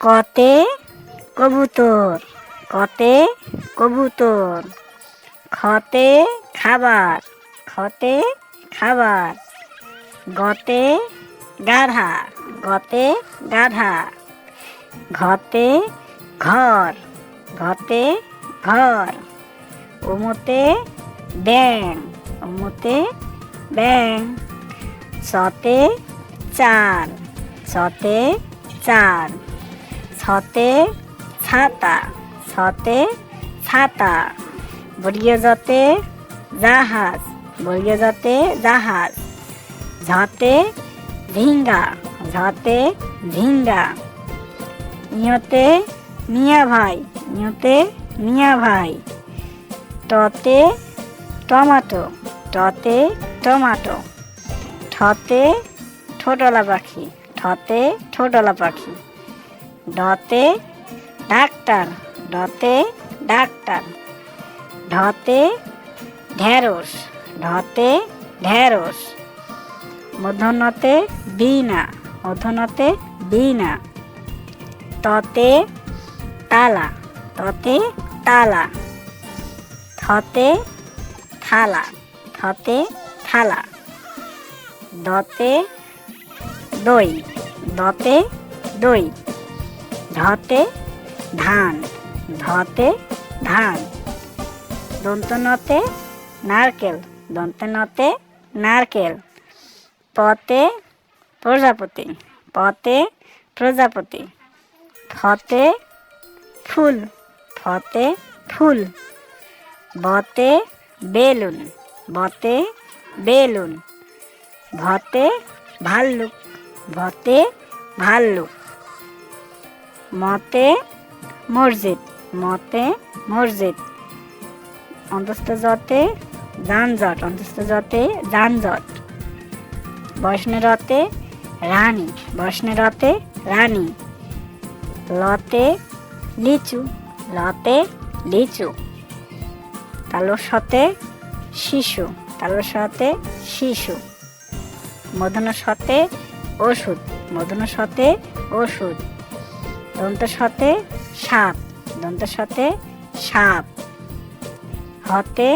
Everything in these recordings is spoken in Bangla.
কতে কবুতর কতে কবুতর। খতে খাবার খতে খাবার। গতে গাধা গতে গাধা। ঘতে ঘর ঘতে ঘর। উমুতে ব্যাং উমুতে ব্যাং সতে চার সতে চার। ছতে ছাতা ছতে ছাতা। বর্গীয় যতে জাহাজ বর্গীয় যতে জাহাজ। ঝতে ঝিঙ্গা ঝতে ঝিঙ্গা নিয়তে মিয়া ভাই নিয়তে মিয়া ভাই। টতে টমাটো টতে টমাটো। ঠতে ঠোঁটলা পাখি, ঠতে ঠোঁটলা পাখি। ডতে ডাক্তার ডতে ডাক্তার। ঢতে ঢেঁড়স ঢতে ঢেঁড়স। মধ্যনতে বিনা মধ্যনতে বিনা ততে তালা ততে তালা। থতে থালা থতে থালা। দতে দই দতে দই। ধতে ধান ধতে ধান দন্তনতে নারকেল দন্তনতে নারকেল, পতে প্রজাপতি পতে প্রজাপতি, ফতে ফুল ফতে ফুল, বতে বেলুন বতে বেলুন, ভতে ভাল্লুক ভতে ভাল্লুক। মতে মসজিদ মতে মসজিদ। অন্তস্থ যতে যানজট, অন্তস্থ যতে যানজট। বৈষ্ণব রতে রানী বৈষ্ণব রতে রানী। লতে লিচু লতে লিচু। তালোর সাথে শিশু তালোর সাথে শিশু। মধুনের সাথে ওষুধ মধুনের সাথে ওষুধ। দন্তের সতে সাপ দন্ত সতে সাপ। হতে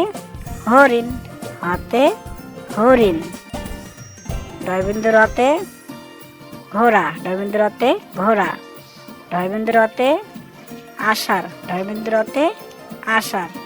হরিণ হতে হরিণ। ডয়বিন্দু রতে ঘোড়া ডয়বিন্দু রতে ঘোড়া। ডয়বিন্দু রতে আষাঢ় ডয়বিন্দু রতে আষাঢ়।